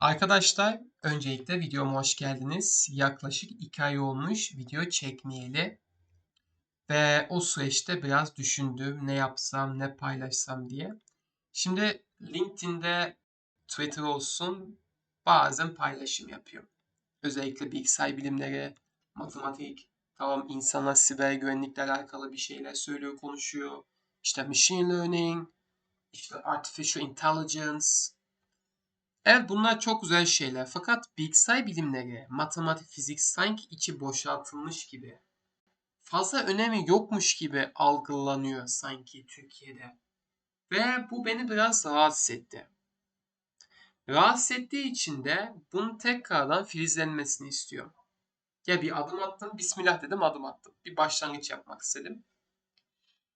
Arkadaşlar, öncelikle videoma hoş geldiniz. Yaklaşık 2 ay olmuş video çekmeyeli. Ve o süreçte biraz düşündüm ne yapsam, ne paylaşsam diye. Şimdi LinkedIn'de, Twitter olsun bazen paylaşım yapıyorum. Özellikle bilgisayar bilimleri, matematik, tamam insanlar siber güvenlikle alakalı bir şeyler söylüyor, konuşuyor. İşte machine learning, işte artificial intelligence, Evet bunlar çok güzel şeyler fakat bilgisayar bilimleri, matematik, fizik sanki içi boşaltılmış gibi. Fazla önemi yokmuş gibi algılanıyor sanki Türkiye'de. Ve bu beni biraz rahatsız etti. Rahatsız ettiği için de bunun tekrardan filizlenmesini istiyorum. Ya bir adım attım, bismillah dedim adım attım. Bir başlangıç yapmak istedim.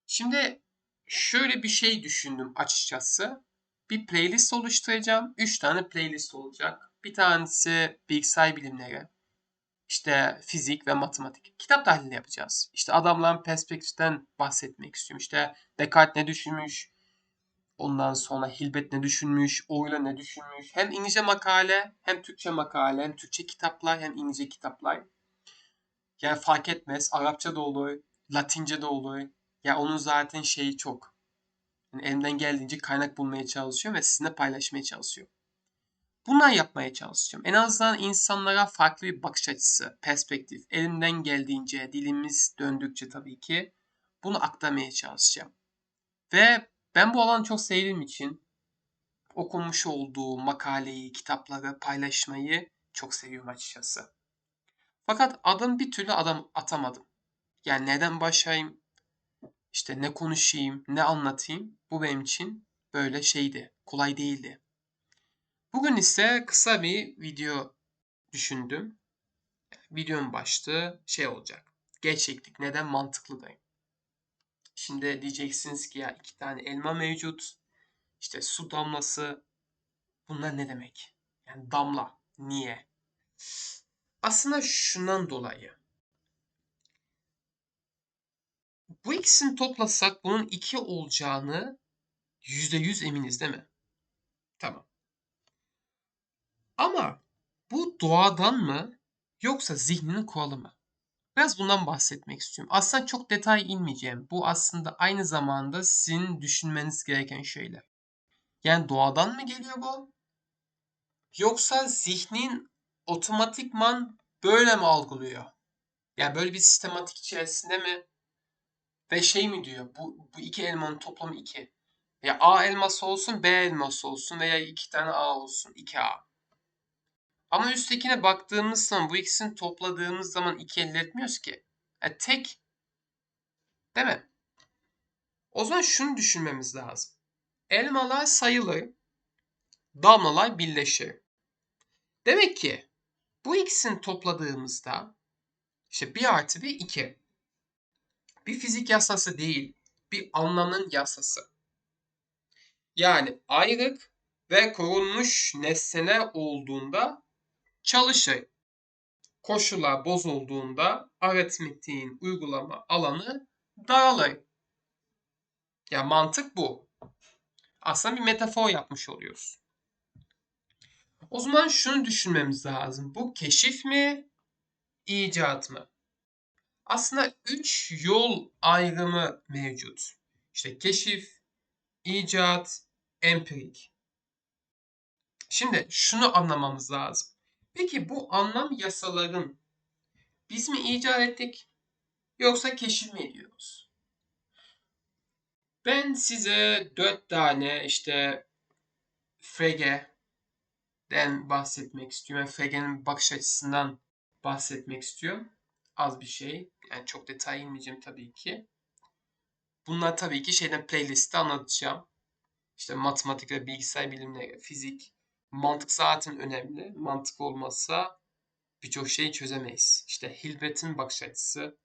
Şimdi şöyle bir şey düşündüm açıkçası bir playlist oluşturacağım. 3 tane playlist olacak. Bir tanesi bilgisayar bilimleri, işte fizik ve matematik. Kitap tahlili yapacağız. İşte adamların perspektiften bahsetmek istiyorum. İşte Descartes ne düşünmüş, ondan sonra Hilbert ne düşünmüş, Euler ne düşünmüş. Hem İngilizce makale, hem Türkçe makale, hem Türkçe kitaplar, hem İngilizce kitaplar. Yani fark etmez. Arapça da olur, Latince de olur. Ya yani onun zaten şeyi çok yani elimden geldiğince kaynak bulmaya çalışıyorum ve sizinle paylaşmaya çalışıyorum. Bunlar yapmaya çalışacağım. En azından insanlara farklı bir bakış açısı, perspektif, elimden geldiğince, dilimiz döndükçe tabii ki bunu aktarmaya çalışacağım. Ve ben bu alanı çok sevdiğim için okumuş olduğu makaleyi, kitapları paylaşmayı çok seviyorum açıkçası. Fakat adım bir türlü adım atamadım. Yani neden başlayayım, işte ne konuşayım, ne anlatayım bu benim için böyle şeydi, kolay değildi. Bugün ise kısa bir video düşündüm. Videonun başlığı şey olacak. Gerçeklik neden mantıklı dayım. Şimdi diyeceksiniz ki ya iki tane elma mevcut. İşte su damlası. Bunlar ne demek? Yani damla. Niye? Aslında şundan dolayı. Bu ikisini toplasak bunun 2 olacağını %100 eminiz değil mi? Tamam. Ama bu doğadan mı yoksa zihninin kuralı mı? Biraz bundan bahsetmek istiyorum. Aslında çok detay inmeyeceğim. Bu aslında aynı zamanda sizin düşünmeniz gereken şeyler. Yani doğadan mı geliyor bu? Yoksa zihnin otomatikman böyle mi algılıyor? Yani böyle bir sistematik içerisinde mi ve şey mi diyor? Bu, bu iki elmanın toplamı 2. Ya A elması olsun, B elması olsun veya iki tane A olsun. 2A. Ama üsttekine baktığımız zaman bu ikisini topladığımız zaman iki elde etmiyoruz ki. Yani tek. Değil mi? O zaman şunu düşünmemiz lazım. Elmalar sayılı, damlalar birleşir. Demek ki bu ikisini topladığımızda işte 1 artı 1 2 bir fizik yasası değil, bir anlamın yasası. Yani ayrık ve korunmuş nesne olduğunda çalışır. Koşullar bozulduğunda aritmetiğin uygulama alanı daralır. Ya mantık bu. Aslında bir metafor yapmış oluyoruz. O zaman şunu düşünmemiz lazım. Bu keşif mi, icat mı? Aslında üç yol ayrımı mevcut. İşte keşif, icat, empirik. Şimdi şunu anlamamız lazım. Peki bu anlam yasaların biz mi icat ettik yoksa keşif mi ediyoruz? Ben size dört tane işte Frege'den bahsetmek istiyorum. Frege'nin bakış açısından bahsetmek istiyorum az bir şey. Yani çok detay inmeyeceğim tabii ki. Bunlar tabii ki şeyden playlistte anlatacağım. İşte matematik ve bilgisayar bilimleri, fizik. Mantık zaten önemli. Mantık olmazsa birçok şeyi çözemeyiz. İşte Hilbert'in bakış açısı.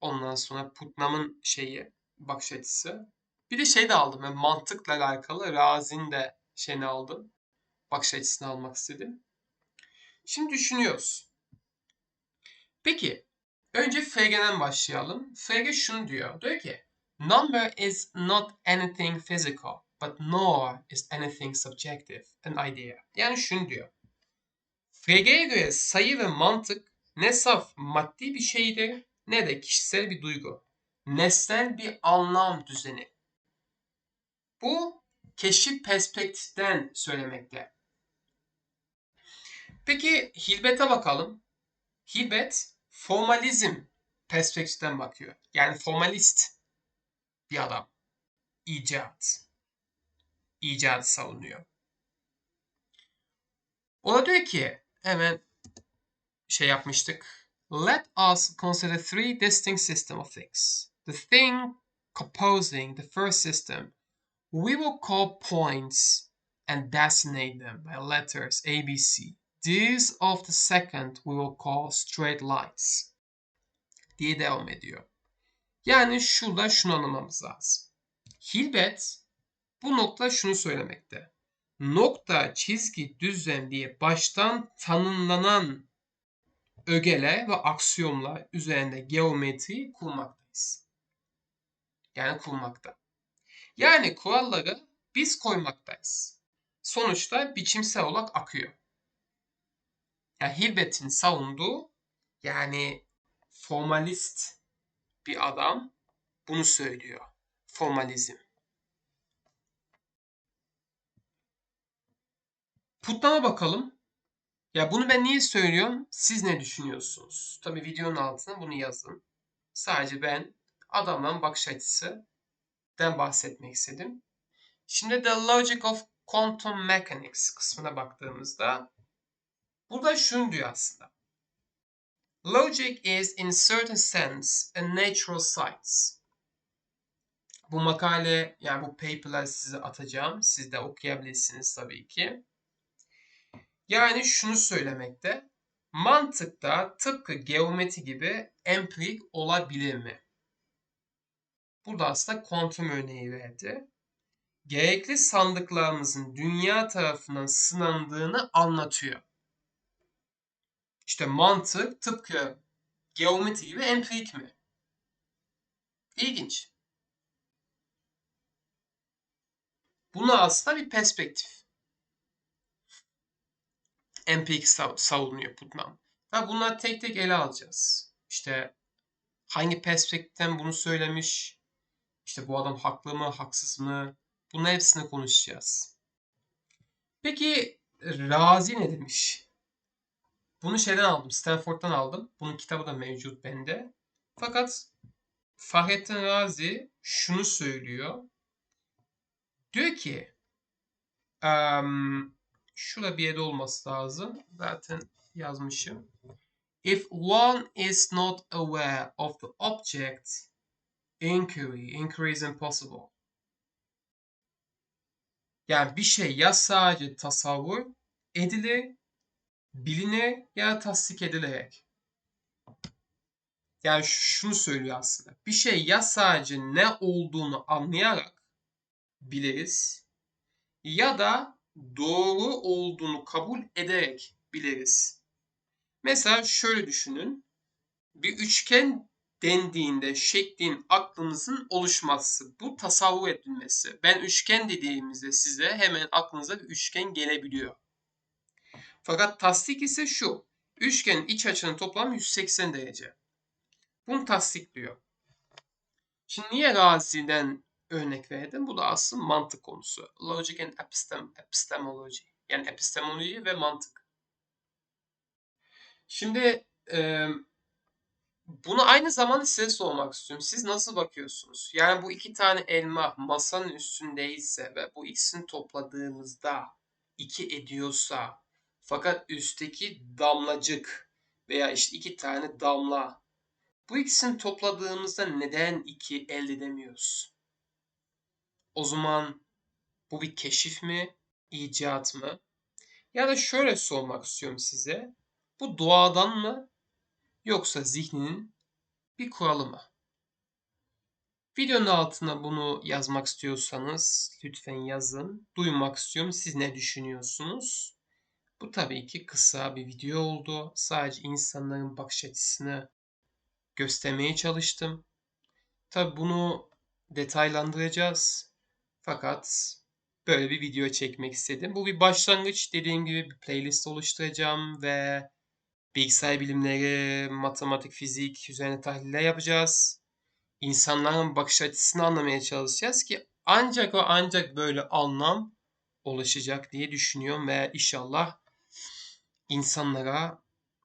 Ondan sonra Putnam'ın şeyi, bakış açısı. Bir de şey de aldım. Yani mantıkla alakalı Razi'nin de şeyini aldım. Bakış açısını almak istedim. Şimdi düşünüyoruz. Peki önce Frege'den başlayalım. Frege şunu diyor. Diyor ki number is not anything physical. but nor is anything subjective, an idea. Yani şunu diyor. Frege'ye göre sayı ve mantık ne saf maddi bir şeydir ne de kişisel bir duygu. Nesnel bir anlam düzeni. Bu keşif perspektiften söylemekte. Peki Hilbert'e bakalım. Hilbert formalizm perspektiften bakıyor. Yani formalist bir adam. İcat. İcadı savunuyor. O da diyor ki hemen şey yapmıştık. Let us consider three distinct system of things. The thing composing the first system we will call points and designate them by letters A, B, C. These of the second we will call straight lines diye devam ediyor. Yani şurada şunu anlamamız lazım. Hilbert bu nokta şunu söylemekte. Nokta, çizgi, düzlem diye baştan tanımlanan ögeler ve aksiyonlar üzerinde geometri kurmaktayız. Yani kurmakta. Yani kuralları biz koymaktayız. Sonuçta biçimsel olarak akıyor. Yani Hilbert'in savunduğu yani formalist bir adam bunu söylüyor. Formalizm. Putnam'a bakalım. Ya bunu ben niye söylüyorum? Siz ne düşünüyorsunuz? Tabi videonun altına bunu yazın. Sadece ben adamın bakış açısından bahsetmek istedim. Şimdi The Logic of Quantum Mechanics kısmına baktığımızda burada şunu diyor aslında. Logic is in certain sense a natural science. Bu makale yani bu paper'ları size atacağım. Siz de okuyabilirsiniz tabii ki. Yani şunu söylemekte. Mantıkta tıpkı geometri gibi empirik olabilir mi? Burada aslında kuantum örneği verdi. Gerekli sandıklarımızın dünya tarafından sınandığını anlatıyor. İşte mantık tıpkı geometri gibi empirik mi? İlginç. Bunu aslında bir perspektif. Empirik savunuyor Putnam. Tabi bunları tek tek ele alacağız. İşte hangi perspektiften bunu söylemiş, işte bu adam haklı mı, haksız mı? Bunun hepsini konuşacağız. Peki Razi ne demiş? Bunu şeyden aldım, Stanford'dan aldım. Bunun kitabı da mevcut bende. Fakat Fahrettin Razi şunu söylüyor. Diyor ki um, şurada bir yerde olması lazım. Zaten yazmışım. If one is not aware of the object, inquiry, inquiry is impossible. Yani bir şey ya sadece tasavvur edilir, bilinir ya tasdik edilerek. Yani şunu söylüyor aslında. Bir şey ya sadece ne olduğunu anlayarak biliriz ya da doğru olduğunu kabul ederek biliriz. Mesela şöyle düşünün. Bir üçgen dendiğinde şeklin aklınızın oluşması, bu tasavvur edilmesi. Ben üçgen dediğimizde size hemen aklınıza bir üçgen gelebiliyor. Fakat tasdik ise şu. Üçgenin iç açının toplamı 180 derece. Bunu tasdikliyor. Şimdi niye Razi'den örnek verdim? Bu da aslında mantık konusu. Logic and epistem epistemology. Yani epistemoloji ve mantık. Şimdi e, bunu aynı zamanda size sormak istiyorum. Siz nasıl bakıyorsunuz? Yani bu iki tane elma masanın üstündeyse ve bu ikisini topladığımızda iki ediyorsa fakat üstteki damlacık veya işte iki tane damla bu ikisini topladığımızda neden iki elde edemiyoruz? O zaman bu bir keşif mi, icat mı? Ya da şöyle sormak istiyorum size. Bu doğadan mı yoksa zihninin bir kuralı mı? Videonun altına bunu yazmak istiyorsanız lütfen yazın. Duymak istiyorum. Siz ne düşünüyorsunuz? Bu tabii ki kısa bir video oldu. Sadece insanların bakış açısını göstermeye çalıştım. Tabii bunu detaylandıracağız. Fakat böyle bir video çekmek istedim. Bu bir başlangıç. Dediğim gibi bir playlist oluşturacağım ve bilgisayar bilimleri, matematik, fizik üzerine tahliller yapacağız. İnsanların bakış açısını anlamaya çalışacağız ki ancak o ancak böyle anlam ulaşacak diye düşünüyorum ve inşallah insanlara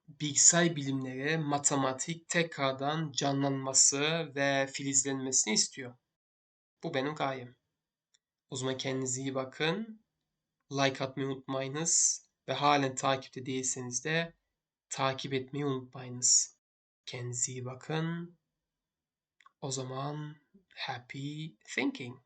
bilgisayar bilimleri, matematik tekrardan canlanması ve filizlenmesini istiyor. Bu benim gayem. O zaman kendinize iyi bakın. Like atmayı unutmayınız. Ve halen takipte değilseniz de takip etmeyi unutmayınız. Kendinize iyi bakın. O zaman happy thinking.